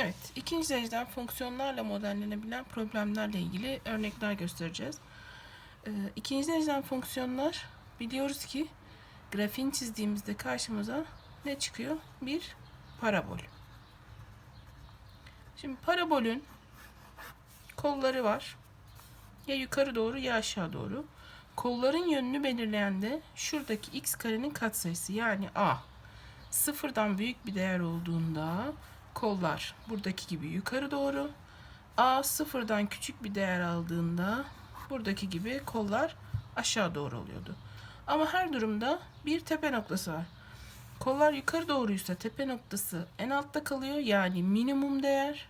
Evet, ikinci dereceden fonksiyonlarla modellenebilen problemlerle ilgili örnekler göstereceğiz. Ee, ikinci dereceden fonksiyonlar biliyoruz ki grafiğini çizdiğimizde karşımıza ne çıkıyor? Bir parabol. Şimdi parabolün kolları var. Ya yukarı doğru ya aşağı doğru. Kolların yönünü belirleyen de şuradaki x karenin katsayısı yani a. Sıfırdan büyük bir değer olduğunda kollar buradaki gibi yukarı doğru. A sıfırdan küçük bir değer aldığında buradaki gibi kollar aşağı doğru oluyordu. Ama her durumda bir tepe noktası var. Kollar yukarı doğruysa tepe noktası en altta kalıyor yani minimum değer.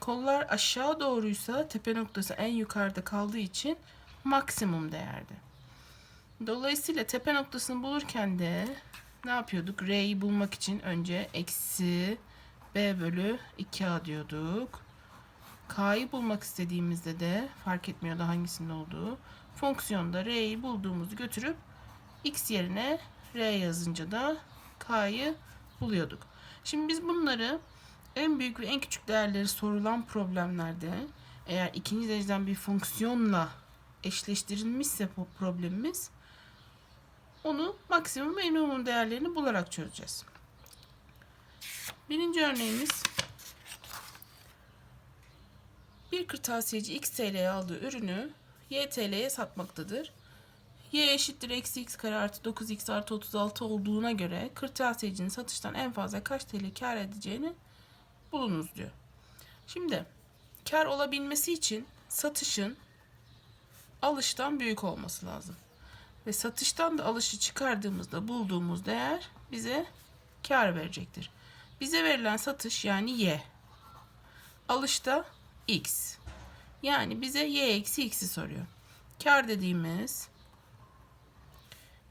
Kollar aşağı doğruysa tepe noktası en yukarıda kaldığı için maksimum değerdi. Dolayısıyla tepe noktasını bulurken de ne yapıyorduk? R'yi bulmak için önce eksi B bölü 2A diyorduk. K'yı bulmak istediğimizde de fark etmiyordu hangisinin olduğu. Fonksiyonda R'yi bulduğumuzu götürüp X yerine R yazınca da K'yı buluyorduk. Şimdi biz bunları en büyük ve en küçük değerleri sorulan problemlerde eğer ikinci dereceden bir fonksiyonla eşleştirilmişse problemimiz onu maksimum minimum değerlerini bularak çözeceğiz. Birinci örneğimiz bir kırtasiyeci X TL'ye aldığı ürünü Y TL'ye satmaktadır. Y eşittir eksi X kare artı 9X artı 36 olduğuna göre kırtasiyecinin satıştan en fazla kaç TL kar edeceğini bulunuz diyor. Şimdi kar olabilmesi için satışın alıştan büyük olması lazım. Ve satıştan da alışı çıkardığımızda bulduğumuz değer bize kar verecektir. Bize verilen satış yani y. Alışta x. Yani bize y eksi x'i soruyor. Kar dediğimiz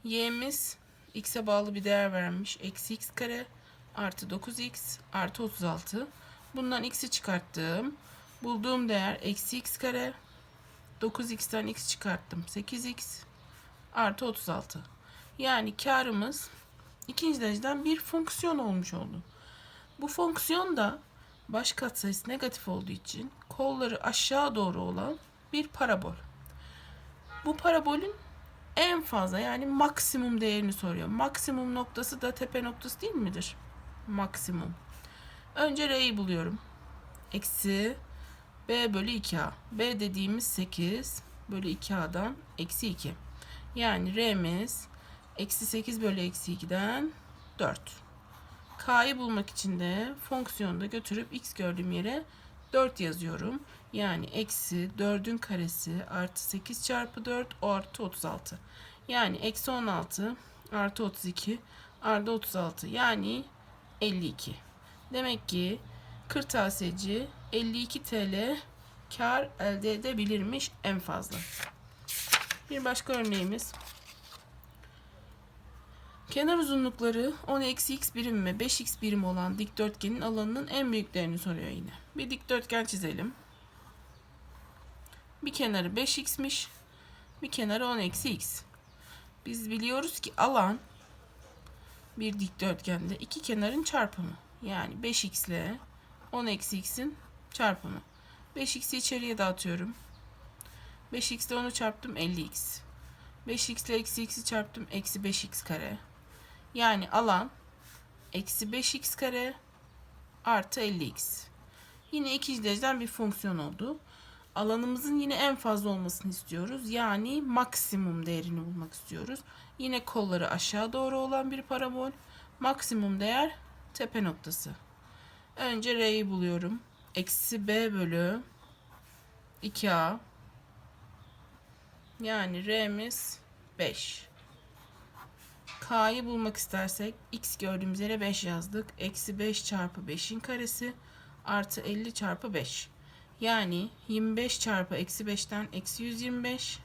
y'miz x'e bağlı bir değer vermiş. Eksi x kare artı 9x artı 36. Bundan x'i çıkarttım. Bulduğum değer eksi x kare. 9x'ten x çıkarttım. 8x artı 36. Yani karımız ikinci dereceden bir fonksiyon olmuş oldu. Bu fonksiyon da baş katsayısı negatif olduğu için kolları aşağı doğru olan bir parabol. Bu parabolün en fazla yani maksimum değerini soruyor. Maksimum noktası da tepe noktası değil midir? Maksimum. Önce R'yi buluyorum. Eksi B bölü 2A. B dediğimiz 8 bölü 2A'dan eksi 2. Yani R'miz eksi 8 bölü eksi 2'den 4. K'yı bulmak için de fonksiyonda götürüp x gördüğüm yere 4 yazıyorum. Yani eksi 4'ün karesi artı 8 çarpı 4 o artı 36. Yani eksi 16 artı 32 artı 36 yani 52. Demek ki kırtasiyeci 52 TL kar elde edebilirmiş en fazla. Bir başka örneğimiz. Kenar uzunlukları 10 eksi x birim ve 5x birim olan dikdörtgenin alanının en büyüklerini soruyor yine. Bir dikdörtgen çizelim. Bir kenarı 5x'miş. Bir kenarı 10 eksi x. Biz biliyoruz ki alan bir dikdörtgende iki kenarın çarpımı. Yani 5x ile 10 eksi x'in çarpımı. 5x'i içeriye dağıtıyorum. 5x ile 10'u çarptım 50x. 5x ile eksi x'i çarptım eksi 5x kare. Yani alan eksi 5x kare artı 50x. Yine ikinci dereceden bir fonksiyon oldu. Alanımızın yine en fazla olmasını istiyoruz. Yani maksimum değerini bulmak istiyoruz. Yine kolları aşağı doğru olan bir parabol. Maksimum değer tepe noktası. Önce R'yi buluyorum. Eksi B bölü 2A yani R'miz 5. K'yı bulmak istersek x gördüğümüz yere 5 yazdık. Eksi 5 çarpı 5'in karesi artı 50 çarpı 5. Yani 25 çarpı eksi 5'ten eksi 125.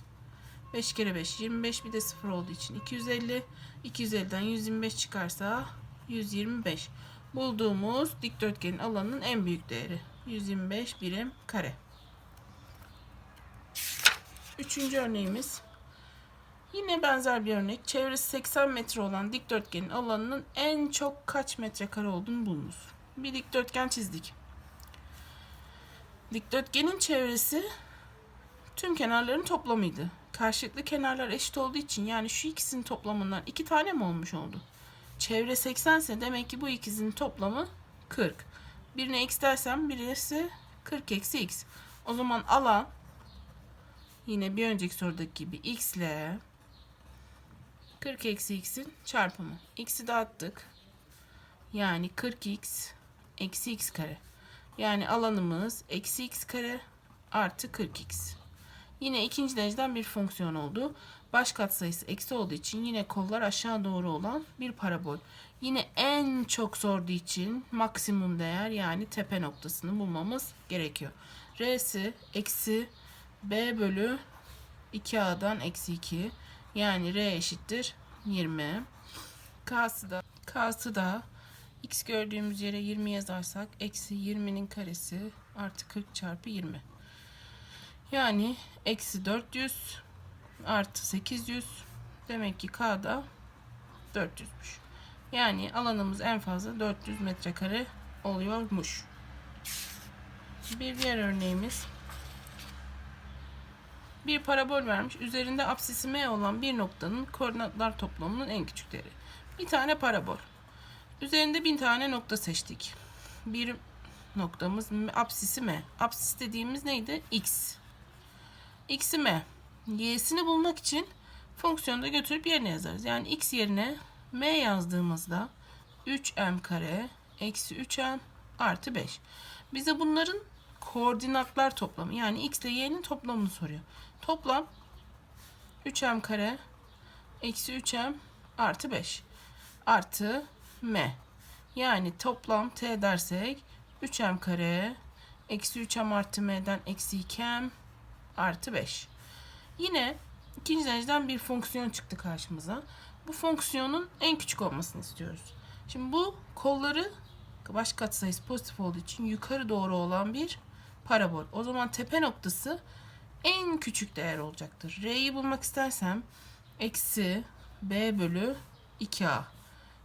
5 kere 5 25 bir de 0 olduğu için 250. 250'den 125 çıkarsa 125. Bulduğumuz dikdörtgenin alanının en büyük değeri. 125 birim kare. Üçüncü örneğimiz. Yine benzer bir örnek. Çevresi 80 metre olan dikdörtgenin alanının en çok kaç metrekare olduğunu bulunuz. bir dikdörtgen çizdik. Dikdörtgenin çevresi tüm kenarların toplamıydı. Karşılıklı kenarlar eşit olduğu için yani şu ikisinin toplamından iki tane mi olmuş oldu? Çevre 80 ise demek ki bu ikisinin toplamı 40. Birine x dersem birisi 40 eksi x. O zaman alan yine bir önceki sorudaki gibi x ile 40 eksi x'in çarpımı. x'i dağıttık. Yani 40x eksi x kare. Yani alanımız eksi x kare artı 40x. Yine ikinci dereceden bir fonksiyon oldu. Baş katsayısı eksi olduğu için yine kollar aşağı doğru olan bir parabol. Yine en çok sorduğu için maksimum değer yani tepe noktasını bulmamız gerekiyor. R'si eksi B bölü 2A'dan eksi 2. Yani R eşittir 20. K'sı da, K'sı da x gördüğümüz yere 20 yazarsak eksi 20'nin karesi artı 40 çarpı 20. Yani eksi 400 artı 800 demek ki K'da 400'müş. Yani alanımız en fazla 400 metrekare oluyormuş. Bir diğer örneğimiz bir parabol vermiş. Üzerinde apsisi M olan bir noktanın koordinatlar toplamının en küçük değeri. Bir tane parabol. Üzerinde bin tane nokta seçtik. Bir noktamız apsisi M. Apsis dediğimiz neydi? X. X'i M. Y'sini bulmak için fonksiyonda götürüp yerine yazarız. Yani x yerine m yazdığımızda 3m kare eksi 3m artı 5. Bize bunların koordinatlar toplamı yani x ile y'nin toplamını soruyor. Toplam 3m kare eksi 3m artı 5 artı m. Yani toplam t dersek 3m kare eksi 3m artı m'den eksi 2m artı 5. Yine ikinci dereceden bir fonksiyon çıktı karşımıza. Bu fonksiyonun en küçük olmasını istiyoruz. Şimdi bu kolları baş katsayısı pozitif olduğu için yukarı doğru olan bir parabol. O zaman tepe noktası en küçük değer olacaktır. R'yi bulmak istersem eksi B bölü 2A.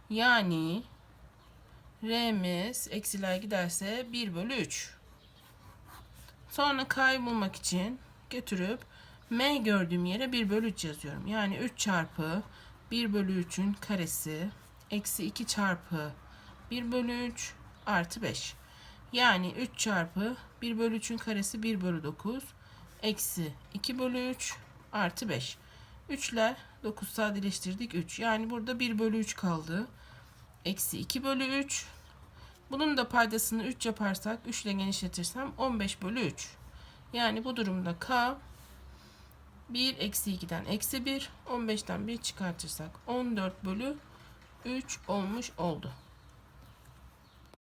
Yani R'miz eksiler giderse 1 bölü 3. Sonra K'yı bulmak için götürüp M gördüğüm yere 1 bölü 3 yazıyorum. Yani 3 çarpı 1 bölü 3'ün karesi eksi 2 çarpı 1 bölü 3 artı 5. Yani 3 çarpı 1 bölü 3'ün karesi 1 bölü 9 eksi 2 bölü 3 artı 5. 3 ile 9 sadeleştirdik 3. Yani burada 1 bölü 3 kaldı. Eksi 2 bölü 3. Bunun da paydasını 3 yaparsak 3 ile genişletirsem 15 bölü 3. Yani bu durumda K 1 eksi 2'den eksi 1 15'ten 1 çıkartırsak 14 bölü 3 olmuş oldu.